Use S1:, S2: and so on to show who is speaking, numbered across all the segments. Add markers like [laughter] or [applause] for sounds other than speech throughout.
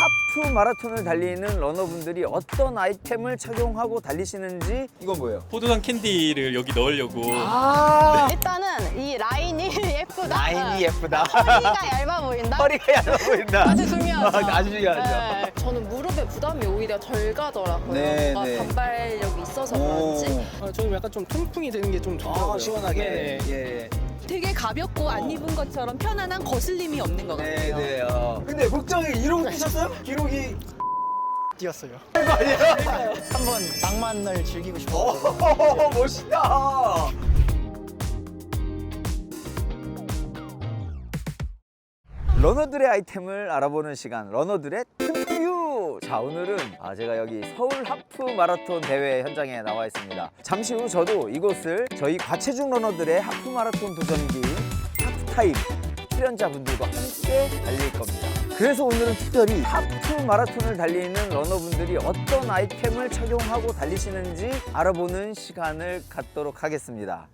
S1: 하프 마라톤을 달리는 러너분들이 어떤 아이템을 착용하고 달리시는지 이건 뭐예요?
S2: 포도당 캔디를 여기 넣으려고
S1: 아
S3: 일단은 이 라인이 [laughs] 예쁘다.
S1: 라인이 예쁘다.
S3: 허리가 얇아 보인다.
S1: 허리가 얇아 보인다.
S3: 아주 중요하죠.
S1: 아, 아주 중요하죠.
S3: 네.
S4: 저는 무릎에 부담이 오히려 덜 가더라고요.
S1: 네,
S4: 뭔가
S1: 네.
S4: 반발력이 있어서
S1: 오.
S4: 그런지
S5: 아, 저는 약간 좀 통풍이 되는 게 좀 좋더라고요.
S1: 아 시원하게.
S5: 네네.
S1: 예.
S6: 되게 가볍고 안 입은 것처럼 편안한 거슬림이 없는 것 같아요.
S1: 네 네. 어. 근데 국정이 이러고 뛰셨어요? 기록이
S5: 뛰었어요. [laughs]
S7: 한번 낭만을 즐기고 싶어.
S1: 오 [laughs] 멋있다. 러너들의 아이템을 알아보는 시간 러너들의 템퓨 자 오늘은 아 제가 여기 서울 하프 마라톤 대회 현장에 나와 있습니다. 잠시 후 저도 이곳을 저희 과체중 러너들의 하프 마라톤 도전기인 하프타임 출연자분들과 함께 달릴 겁니다. 그래서 오늘은 특별히 하프 마라톤을 달리는 러너분들이 어떤 아이템을 착용하고 달리시는지 알아보는 시간을 갖도록 하겠습니다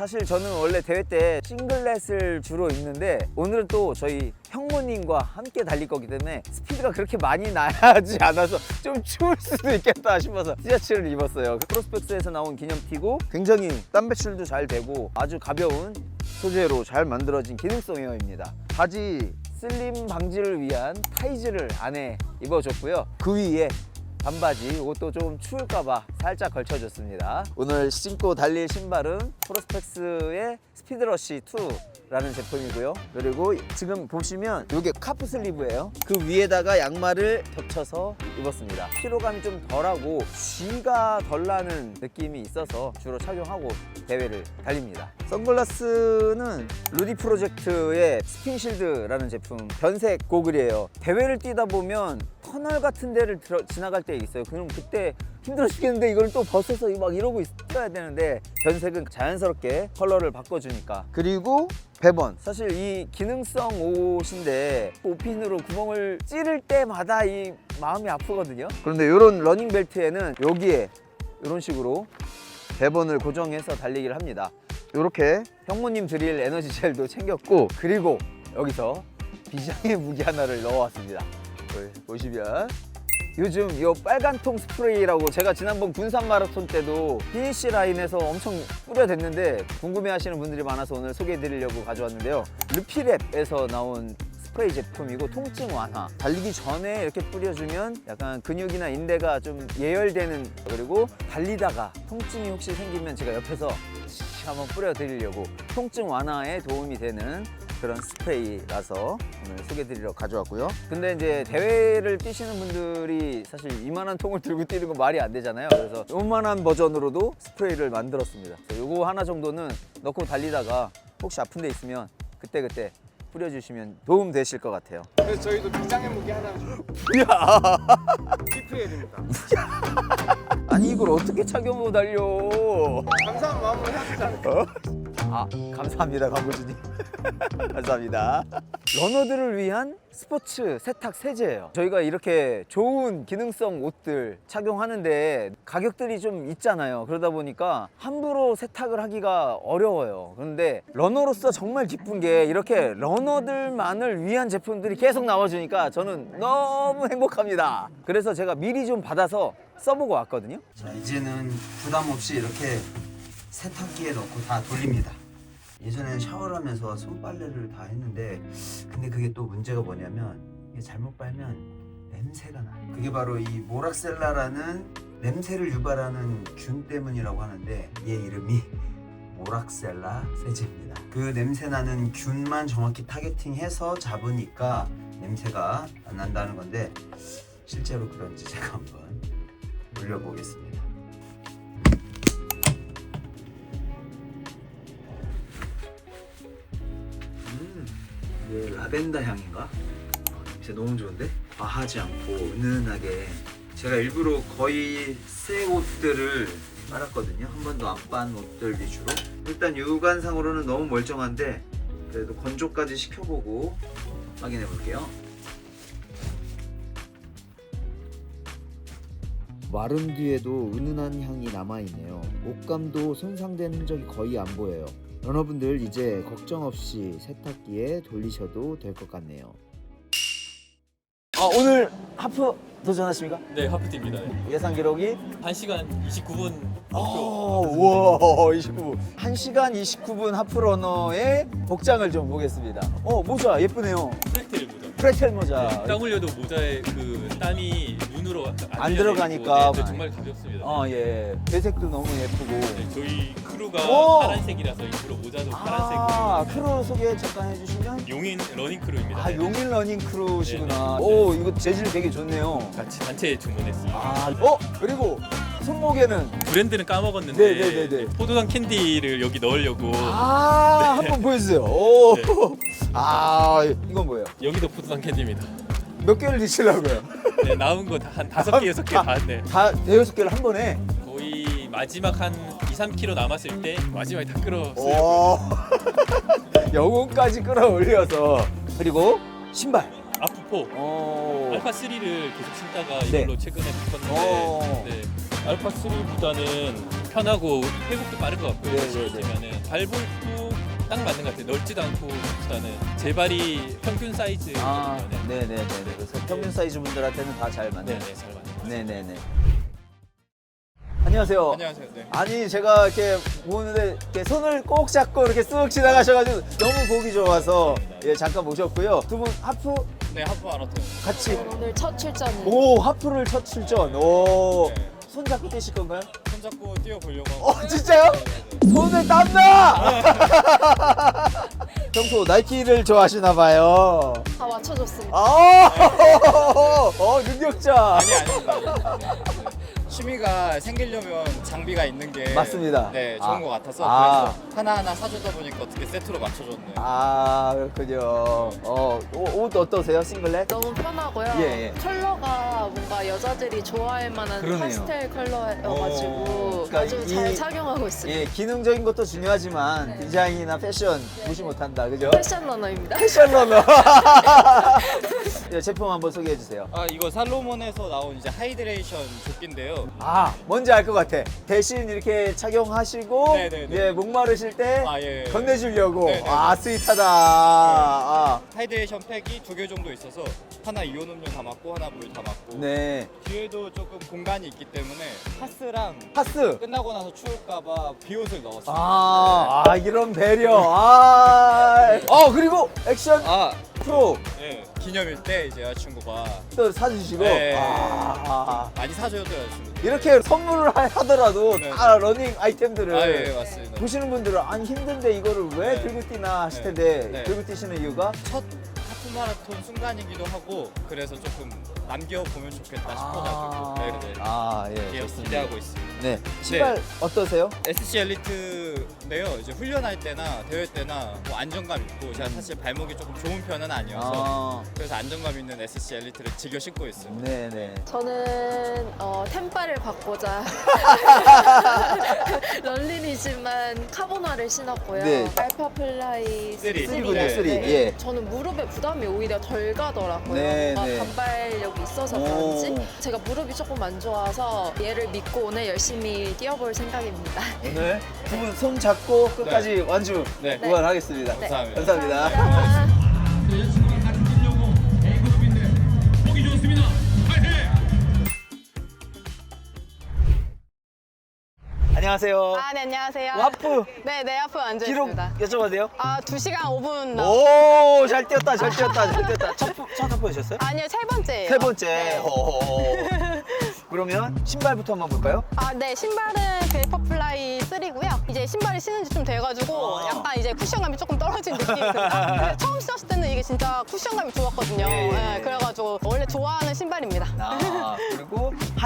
S1: 사실 저는 원래 대회 때 싱글렛을 주로 입는데 오늘은 또 저희 형모님과 함께 달릴 거기 때문에 스피드가 그렇게 많이 나지 않아서 좀 추울 수도 있겠다 싶어서 티셔츠를 입었어요. 프로스펙스에서 나온 기념티고 굉장히 땀 배출도 잘 되고 아주 가벼운 소재로 잘 만들어진 기능성 웨어입니다. 바지 슬림 방지를 위한 타이즈를 안에 입어줬고요. 그 위에 반바지 이것도 좀 추울까봐 살짝 걸쳐줬습니다. 오늘 신고 달릴 신발은 프로스펙스의 스피드러시 2라는 제품이고요. 그리고 지금 보시면 이게 카프 슬리브예요. 그 위에다가 양말을 겹쳐서 입었습니다. 피로감이 좀 덜하고 쥐가 덜 나는 느낌이 있어서 주로 착용하고 대회를 달립니다 선글라스는 루디 프로젝트의 스킨실드라는 제품 변색 고글이에요 대회를 뛰다 보면 터널 같은 데를 들어, 지나갈 때 있어요. 그럼 그때 힘들어 죽겠는데 이걸 또 벗어서 막 이러고 있어야 되는데 변색은 자연스럽게 컬러를 바꿔주니까. 그리고 배번. 사실 이 기능성 옷인데 옷핀으로 구멍을 찌를 때마다 이 마음이 아프거든요. 그런데 이런 러닝 벨트에는 여기에 이런 식으로 배번을 고정해서 달리기를 합니다. 이렇게 형모님 드릴 에너지 젤도 챙겼고 그리고 여기서 비장의 무기 하나를 넣어왔습니다. 보시면 요즘 이 빨간통 스프레이라고 제가 지난번 군산 마라톤 때도 피니시 라인에서 엄청 뿌려댔는데 궁금해하시는 분들이 많아서 오늘 소개해드리려고 가져왔는데요. 르피랩에서 나온 스프레이 제품이고 통증 완화 달리기 전에 이렇게 뿌려주면 약간 근육이나 인대가 좀 예열되는 그리고 달리다가 통증이 혹시 생기면 제가 옆에서 씩 한번 뿌려드리려고 통증 완화에 도움이 되는 그런 스프레이라서 오늘 소개드리러 가져왔고요. 근데 이제 대회를 뛰시는 분들이 사실 이만한 통을 들고 뛰는 건 말이 안 되잖아요. 그래서 요만한 버전으로도 스프레이를 만들었습니다. 요거 하나 정도는 넣고 달리다가 혹시 아픈 데 있으면 그때그때 뿌려주시면 도움 되실 것 같아요.
S5: 그래서 저희도 비장의 무기 하나 TPL입니다. [laughs]
S1: 아니 이걸 어떻게 착용하고 달려?
S5: 감사한 마음으로 해야 되지 않을까?
S1: 아 감사합니다 광고주님. [laughs] 감사합니다. 러너들을 위한 스포츠 세탁 세제예요. 저희가 이렇게 좋은 기능성 옷들 착용하는데 가격들이 좀 있잖아요. 그러다 보니까 함부로 세탁을 하기가 어려워요. 그런데 러너로서 정말 기쁜 게 이렇게 러너들만을 위한 제품들이 계속 나와주니까 저는 너무 행복합니다. 그래서 제가 미리 좀 받아서 써보고 왔거든요. 자 이제는 부담 없이 이렇게 세탁기에 넣고 다 돌립니다. 예전에는 샤워를 하면서 손빨래를 다 했는데 근데 그게 또 문제가 뭐냐면 이게 잘못 빨면 냄새가 나. 그게 바로 이 모락셀라라는 냄새를 유발하는 균 때문이라고 하는데 얘 이름이 모락셀라 세제입니다. 그 냄새 나는 균만 정확히 타겟팅해서 잡으니까 냄새가 안 난다는 건데 실제로 그런지 제가 한번 올려보겠습니다. 이게 라벤더 향인가? 어, 냄새 너무 좋은데? 과하지 않고 은은하게 제가 일부러 거의 새 옷들을 빨았거든요 한 번도 안 빤 옷들 위주로 일단 육안상으로는 너무 멀쩡한데 그래도 건조까지 시켜보고 확인해 볼게요
S8: 마른 뒤에도 은은한 향이 남아있네요. 옷감도 손상된 흔적이 거의 안 보여요. 여러분들 이제 걱정 없이 세탁기에 돌리셔도 될 것 같네요.
S1: 아, 오늘 하프 도전하십니까?
S2: 네, 하프티입니다. 네.
S1: 예상 기록이
S2: 1시간 29분
S1: 아,
S2: 목표.
S1: 우와, 29분. 1시간 29분 하프러너의 복장을 좀 보겠습니다. 어, 모자 예쁘네요.
S2: 프랙텔 모자.
S1: 프레텔 모자.
S2: 땀 흘려도 모자에 그 땀이 눈으로 안,
S1: 들어가니까.
S2: 네, 네, 정말 가볍습니다.
S1: 어, 예. 배색도 너무 예쁘고.
S2: 네, 저희 크루가
S1: 오!
S2: 파란색이라서 일부러 모자도.
S1: 아, 크루 소개 잠깐 해주시면?
S2: 용인 러닝 크루입니다.
S1: 아,
S2: 네.
S1: 용인 러닝 크루시구나.
S2: 네, 네.
S1: 오, 이거 재질 되게 좋네요.
S2: 같이 단체 주문했습니다.
S1: 아, 어, 그리고 손목에는
S2: 브랜드는 까먹었는데
S1: 네, 네, 네, 네.
S2: 포도당 캔디를 여기 넣으려고
S1: 아, 한번 보여주세요. 오,
S2: 네.
S1: 아, 이건 뭐예요?
S2: 여기도 포도당 캔디입니다.
S1: 몇 개를 드시려고요?
S2: 네, 나온 거한 다섯 개 여섯 개다 네.
S1: 다 대여섯 개를 한 번에.
S2: 거의 마지막 한 2, 3km 남았을 때 마지막에 다 끌었어요.
S1: 오, [laughs] 영혼까지 끌어올려서 그리고 신발.
S2: 아프포
S1: 오,
S2: 알파 3를 계속 신다가
S1: 네.
S2: 이걸로 최근에
S1: 오.
S2: 바꿨는데 네. 알파 3보다는 편하고 회복도 빠른 것 같고요.
S1: 네, 네,
S2: 신으면은 발볼도 딱 맞는 것 같아요. 넓지도 않고 보다는 제 발이 평균 사이즈.
S1: 아,
S2: 정도면
S1: 네네네. 그래서 평균 사이즈 분들한테는 다 잘 맞네.
S2: 네네 잘 맞는 것 같아요.
S1: 네네네. 안녕하세요.
S5: 안녕하세요. 네.
S1: 아니 제가 이렇게 보는데 이렇게 손을 꼭 잡고 이렇게 쓱 지나가셔가지고 너무 보기 좋아서 예 잠깐 모셨고요. 두 분 하프
S5: 네, 하프 마라톤.
S1: 같이
S4: 오늘 첫 출전은
S1: 오 하프를 첫 출전. 오.
S5: 네.
S1: 손 잡고 뛰실 건가요?
S5: 손 잡고 뛰어보려고 하고.
S1: 어 진짜요? 손에 땀나! [laughs] 평소 나이키를 좋아하시나 봐요.
S4: 다 맞춰줬습니다.
S1: 아, [laughs] 어 능력자.
S5: 아니 아닙니다. 취미가 생기려면 장비가 있는 게
S1: 맞습니다.
S5: 네, 좋은
S1: 아.
S5: 것 같아서
S1: 아.
S5: 그래서 하나하나 사주다 보니까 어떻게 세트로 맞춰줬네요.
S1: 아 그렇군요. 어, 옷, 옷 어떠세요? 싱글렛?
S4: 너무 편하고요.
S1: 예, 예.
S4: 컬러가 뭔가 여자들이 좋아할 만한
S1: 그러네요.
S4: 파스텔 컬러여가지고
S1: 오, 그러니까
S4: 아주
S1: 이-
S4: 잘 착용하고 있습니다.
S1: 예, 기능적인 것도 중요하지만
S4: 네.
S1: 디자인이나 패션 무시 못한다, 그죠?
S4: 패션 러너입니다.
S1: 패션 러너. [laughs] 예, 제품 한번 소개해 주세요.
S5: 아 이거 살로몬에서 나온 이제 하이드레이션 조끼인데요.
S1: 아, 뭔지 알 것 같아. 대신 이렇게 착용하시고
S5: 네네네.
S1: 예, 목마르실 때
S5: 아, 예.
S1: 건네주려고.
S5: 네네네.
S1: 아, 스윗하다. 아,
S5: 하이드레이션 팩이 두 개 정도 있어서 하나 이온 음료 담았고 하나 물 담았고
S1: 네.
S5: 뒤에도 조금 공간이 있기 때문에 파스랑
S1: 파스.
S5: 끝나고 나서 추울까봐 비옷을 넣었어요.
S1: 아, 아, 이런 배려. 아, 어 그리고 액션
S5: 아,
S1: 프로
S5: 네. 기념일 때 이제 여자친구가
S1: 또 사주시고.
S5: 네.
S1: 아,
S5: 많이 사줘도 여자친구.
S1: 이렇게 선물을 하- 하더라도
S5: 네.
S1: 다 러닝 아이템들을
S5: 아, 예, 맞습니다.
S1: 보시는 분들은 아니 힘든데 이거를 왜
S5: 네.
S1: 들고 뛰나 하실
S5: 네.
S1: 텐데
S5: 네.
S1: 들고 뛰시는 이유가
S5: 첫 하프 마라톤 순간이기도 하고 그래서 조금 남겨보면 좋겠다 싶어가지고 네, 네.
S1: 아, 예,
S5: 예,
S1: 좋습니다.
S5: 기대하고 있습니다.
S1: 네, 신발 어떠세요?
S5: SC 엘리트인데요. 이제 훈련할 때나 대회 때나 뭐 안정감 있고 제가 사실 발목이 조금 좋은 편은 아니어서
S1: 아,
S5: 그래서 안정감 있는 SC 엘리트를 즐겨 신고 있어요.
S1: 네, 네.
S4: 저는 어, 템바를 받고자 [laughs] 런린이지만 카보나를 신었고요.
S1: 네.
S4: 알파 플라이
S5: 쓰리.
S1: 쓰리군요,
S5: 네.
S1: 쓰리. 예.
S4: 저는 무릎에 부담이 오히려 덜 가더라고요.
S1: 네,
S4: 뭔가
S1: 네.
S4: 반발력이 있어서
S1: 오.
S4: 그런지 제가 무릎이 조금 안 좋아서 얘를 믿고 오늘 열심히 뛰어볼 생각입니다. [laughs]
S1: 오늘 두 분 손 잡고 끝까지 완주
S5: 네.
S1: 응원하겠습니다.
S4: 네.
S5: 감사합니다.
S1: 감사합니다. 안녕하세요.
S3: 아, 네, 안녕하세요.
S1: 와프
S3: 네, 네, 하프 앉아
S1: 기록
S3: 있습니다.
S1: 여쭤봐도 돼요?
S3: 아, 2시간 5분 나.
S1: 오, 잘 뛰었다, 잘 뛰었다, 잘 뛰었다. 첫, 부- 첫 합보셨어요?
S3: 아니요, 세 번째예요.
S1: 세 번째. 오. 그러면 신발부터 한번 볼까요?
S3: 아, 네, 신발은 베이퍼플라이 3고요. 이제 신발이 신은 지 좀 돼가지고
S1: 아.
S3: 약간 이제 쿠션감이 조금 떨어진 느낌이 듭니다. 처음 신었을 때는 이게 진짜 쿠션감이 좋았거든요.
S1: 예, 예.
S3: 네, 그래가지고 원래 좋아하는 신발입니다.
S1: 아,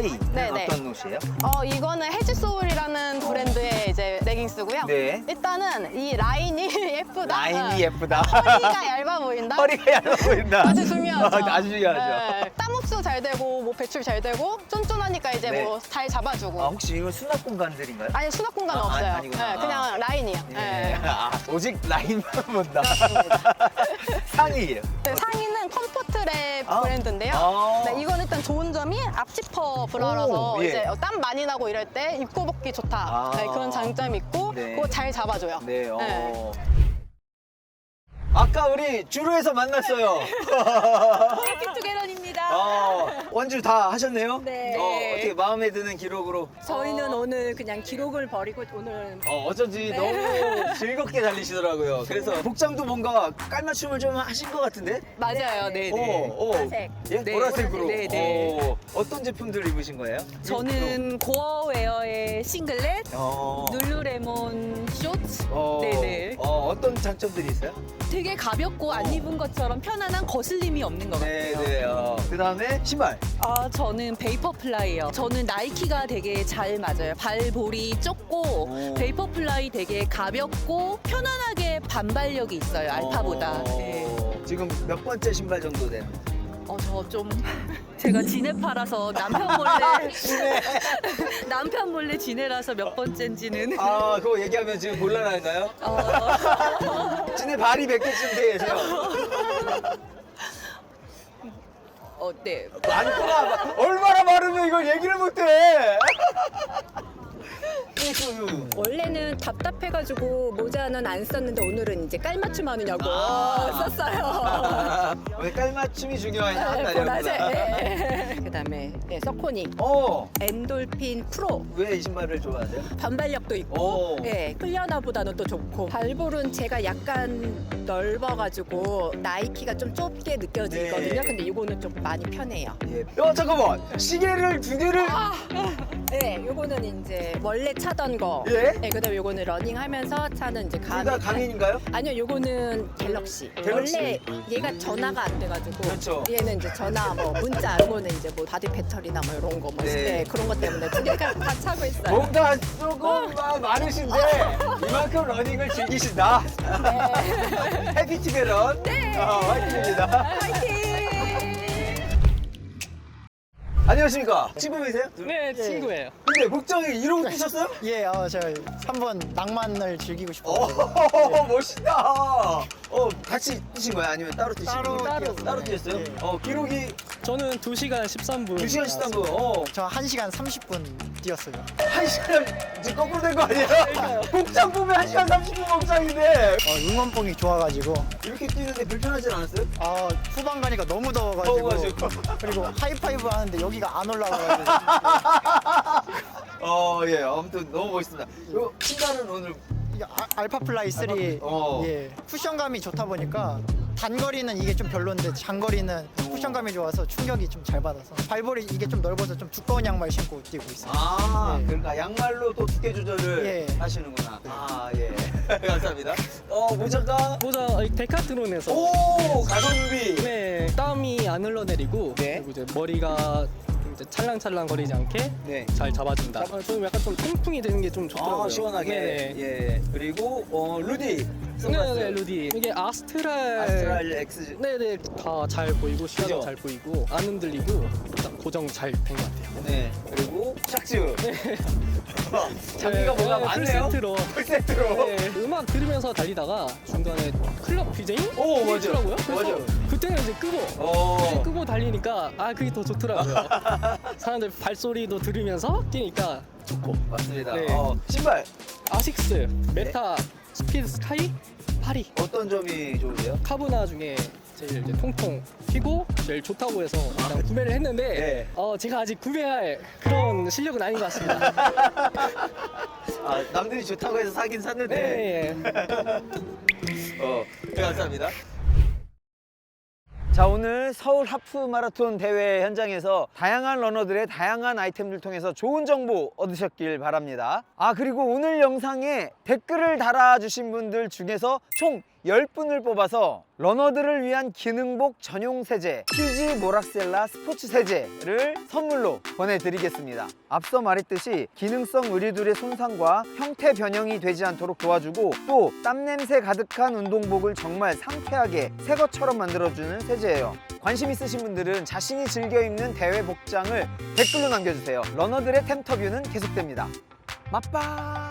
S1: 하이.
S3: 네, 네.
S1: 어떤 옷이에요?
S3: 어, 이거는 헤즈소울이라는 브랜드의 이제 레깅스고요.
S1: 네.
S3: 일단은 이 라인이 [laughs] 예쁘다.
S1: 라인이 예쁘다.
S3: 허리가 얇아 보인다.
S1: 허리가 얇아 보인다. [laughs]
S3: 아주 중요하죠.
S1: 아, 아주 중요하죠.
S3: 네. 땀 흡수 잘 되고 뭐 배출 잘 되고 쫀쫀하니까 이제
S1: 네.
S3: 뭐잘 잡아주고.
S1: 아, 혹시 이거 수납 공간들인가요?
S3: 아니 수납 공간
S1: 아,
S3: 없어요.
S1: 아니구나.
S3: 네, 그냥 라인이요.
S1: 예.
S3: 네.
S1: 아, 오직 라인만 본다. [laughs] 상의예요.
S3: 네, 상의는 컴포트랩
S1: 아.
S3: 브랜드인데요.
S1: 아.
S3: 앞지퍼 브라라서
S1: 오, 예.
S3: 이제 땀 많이 나고 이럴 때 입고 벗기 좋다.
S1: 아.
S3: 네, 그런 장점이 있고
S1: 네.
S3: 그거 잘 잡아줘요.
S1: 네, 어. 아까 우리 주루에서 만났어요. [laughs]
S6: 해피투게런입니다.
S1: 완주 다 하셨네요?
S6: 네.
S1: 어, 어떻게 마음에 드는 기록으로?
S6: 저희는 오늘 그냥 기록을 버리고 오늘
S1: 어, 어쩐지 너무 즐겁게 달리시더라고요. 그래서 복장도 뭔가 깔맞춤을 좀 하신 것 같은데?
S6: 맞아요. 네, 네.
S1: 어, 어.
S6: 보라색.
S1: 예?
S6: 네,
S1: 보라색으로.
S6: 네, 네.
S1: 어, 어떤 제품들 입으신 거예요?
S6: 저는 고어웨어의 싱글렛,
S1: 어,
S6: 룰루레몬.
S1: 어,
S6: 네네.
S1: 어, 어떤 장점들이 있어요?
S6: 되게 가볍고 안 입은 것처럼 편안한 거슬림이 없는 것
S1: 네,
S6: 같아요.
S1: 네. 어. 그 다음에 신발.
S6: 아, 저는 베이퍼 플라이요. 저는 나이키가 되게 잘 맞아요. 발볼이 좁고
S1: 오.
S6: 베이퍼 플라이 되게 가볍고 편안하게 반발력이 있어요. 알파보다.
S1: 어,
S6: 네.
S1: 지금 몇 번째 신발 정도 돼요?
S6: 어, 저 좀 제가 지네파라서 남편 몰래 [laughs] [laughs] 남편 몰래 지네라서 몇 번째인지는
S1: 아, 그거 얘기하면 지금 곤란한가요?
S6: 어, [laughs]
S1: 진의 발이 몇 개쯤 되세요?
S6: 어, 네.
S1: 많구나. 얼마나 많으면 이걸 얘기를 못해.
S3: 원래는 답답해가지고 모자는 안 썼는데 오늘은 이제 깔맞춤 하느냐고
S1: 아.
S3: 썼어요.
S1: 왜 깔맞춤이 중요한 날이었구나.
S3: 보라색. [laughs] 그다음에 네, 서코닉
S1: 어,
S3: 엔돌핀 프로
S1: 왜 이 신발을 좋아하세요?
S3: 반발력도 있고
S1: 오.
S3: 네, 클리어나보다는 또 좋고 발볼은 제가 약간 넓어가지고 나이키가 좀 좁게 느껴지거든요.
S1: 네.
S3: 근데 이거는 좀 많이 편해요.
S1: 예. 어, 잠깐만. 시계를 두 개를.
S3: 네, 요거는 이제 원래 차던 거.
S1: 예?
S3: 네, 그다음에 요거는 러닝하면서 차는 이제
S1: 둘
S3: 가미.
S1: 다 강인인가요?
S3: 아니요, 요거는 갤럭시.
S1: 갤럭시.
S3: 원래 얘가 전화가 안 돼가지고.
S1: 그렇죠.
S3: 얘는 이제 전화, 뭐 문자, 요거는 이제 뭐 바디 배터리나 뭐 이런 거 뭐.
S1: 네.
S3: 네. 그런 것 때문에 두 개가 [laughs] 다 차고 있어요.
S1: 뭔가 조금 막 많으신데 [laughs] 이만큼 러닝을 즐기신다. [laughs] 해피티베 런. 네. 어, 화이팅입니다.
S3: 파이팅!
S1: 안녕하십니까. 친구이세요?
S2: 네, 친구예요.
S1: 근데 목적이 이러고 뛰셨어요?
S7: 예, 어, 저 한번 낭만을 즐기고 싶어요.
S1: 오, [laughs] 멋있다. 어, 같이 뛰신 거예요? 아니면 따로 뛰신
S7: 따로
S1: 거예요?
S7: 뛰었어요.
S1: 따로 뛰었어요?
S7: 예.
S1: 어, 기록이
S2: 저는 2시간 13분.
S1: 2 시간 13분. 어,
S7: 저 1시간 30분 뛰었어요.
S1: 1시간 지금 거꾸로 된 거 아니에요? [laughs] 복장 보면 1시간 30분 복장인데.
S7: 어, 응원봉이 좋아가지고
S1: 이렇게 뛰는데 불편하진 않았어요?
S7: 아, 후반 가니까 너무 더워가지고,
S1: 더워가지고.
S7: 그리고 하이파이브 하는데 여기가 안 올라와가지고 [laughs]
S1: 어, 예. 아무튼 너무 멋있습니다. 요 신발은 오늘
S7: 이게 아- 알파플라이 3
S1: 어.
S7: 예, 쿠션감이 좋다 보니까 단거리는 이게 좀 별론데 장거리는 쿠션감이 좋아서 충격이 좀 잘 받아서 발볼이 이게 좀 넓어서 좀 두꺼운 양말 신고 뛰고 있어요.
S1: 아,
S7: 예.
S1: 그러니까 양말로 또 두께 조절을
S7: 예.
S1: 하시는구나. 아, 예. [laughs] 감사합니다. 어, 모자가
S2: 모자 데카트론에서
S1: 오, 가성비.
S2: 네, 땀이 안 흘러내리고
S1: 네.
S2: 그리고 이제 머리가 좀 이제 찰랑찰랑 거리지 않게
S1: 네.
S2: 잘 잡아준다. 아, 좀 약간 좀 통풍이 되는 게 좀 좋더라고요.
S1: 아, 시원하게.
S2: 네.
S1: 예. 그리고 어, 루디. 선글라스.
S2: 네, 네, 루디. 이게 아스트랄.
S1: 아스트랄 X.
S2: 네네 다 잘 보이고 시야도
S1: 그죠?
S2: 잘 보이고 안 흔들리고 딱 고정 잘 된 것 같아요.
S1: 네. 그리고 샥즈. [laughs] 장비가 뭐가
S2: 네,
S1: 많네요.
S2: 풀세트로.
S1: 풀세트로.
S2: 네, 음악 들으면서 달리다가 중간에 클럽 BJ?
S1: 오, 맞아요.
S2: 있더라고요. 그래서
S1: 맞아요.
S2: 그때는 이제 끄고
S1: 어.
S2: 끄고 달리니까 아 그게 더 좋더라고요. [laughs] 사람들 발소리도 들으면서 뛰니까 좋고.
S1: 맞습니다.
S2: 네.
S1: 어, 신발
S2: 아식스 메타 스피드 스카이 파리
S1: 어떤 점이 좋으세요?
S2: 카브나 중에 제일 이제 통통 튀고 제일 좋다고 해서 일단 구매를 했는데
S1: 네.
S2: 어 제가 아직 구매할 그런 실력은 아닌 것 같습니다. [laughs]
S1: 아, 남들이 좋다고 해서 사긴 샀는데.
S2: 네. [laughs]
S1: 어, 네, 감사합니다. 자 오늘 서울 하프 마라톤 대회 현장에서 다양한 러너들의 다양한 아이템들 통해서 좋은 정보 얻으셨길 바랍니다. 아 그리고 오늘 영상에 댓글을 달아주신 분들 중에서 총 10분을 뽑아서 러너들을 위한 기능복 전용 세제 휴지 모락셀라 스포츠 세제를 선물로 보내드리겠습니다. 앞서 말했듯이 기능성 의류들의 손상과 형태 변형이 되지 않도록 도와주고 또 땀냄새 가득한 운동복을 정말 상쾌하게 새 것처럼 만들어주는 세제예요. 관심 있으신 분들은 자신이 즐겨 입는 대회 복장을 댓글로 남겨주세요. 러너들의 템터뷰는 계속됩니다. 맛빠